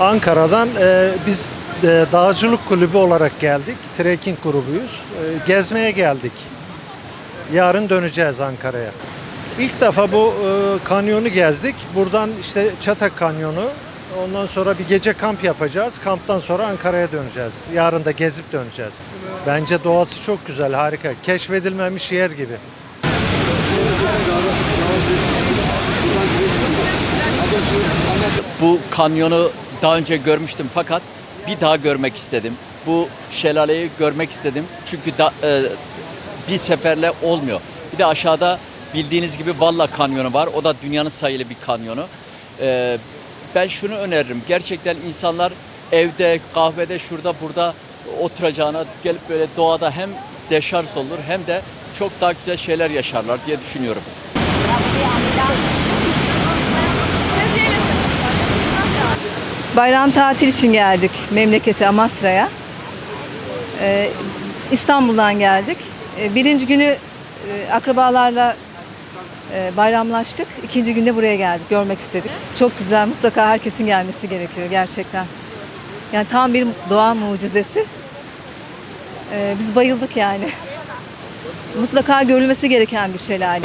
Ankara'dan e, biz e, dağcılık kulübü olarak geldik. Trekking grubuyuz. E, gezmeye geldik. Yarın döneceğiz Ankara'ya. İlk defa bu e, kanyonu gezdik. Buradan işte Çatak Kanyonu. Ondan sonra bir gece kamp yapacağız. Kamptan sonra Ankara'ya döneceğiz. Yarın da gezip döneceğiz. Bence doğası çok güzel, harika. Keşfedilmemiş yer gibi. Bu kanyonu daha önce görmüştüm fakat bir daha görmek istedim. Bu şelaleyi görmek istedim. Çünkü da, e, bir seferle olmuyor. Bir de aşağıda bildiğiniz gibi Valla Kanyonu var. O da dünyanın sayılı bir kanyonu. E, ben şunu öneririm. Gerçekten insanlar evde, kahvede, şurada, burada oturacağına gelip böyle doğada hem deşarj olur hem de çok daha güzel şeyler yaşarlar diye düşünüyorum. Bayram tatil için geldik memlekete Amasra'ya. Ee, İstanbul'dan geldik. Ee, birinci günü e, akrabalarla e, bayramlaştık. İkinci günde buraya geldik, görmek istedik. Çok güzel, mutlaka herkesin gelmesi gerekiyor gerçekten. Yani tam bir doğa mucizesi. Ee, biz bayıldık yani. Mutlaka görülmesi gereken bir şelale.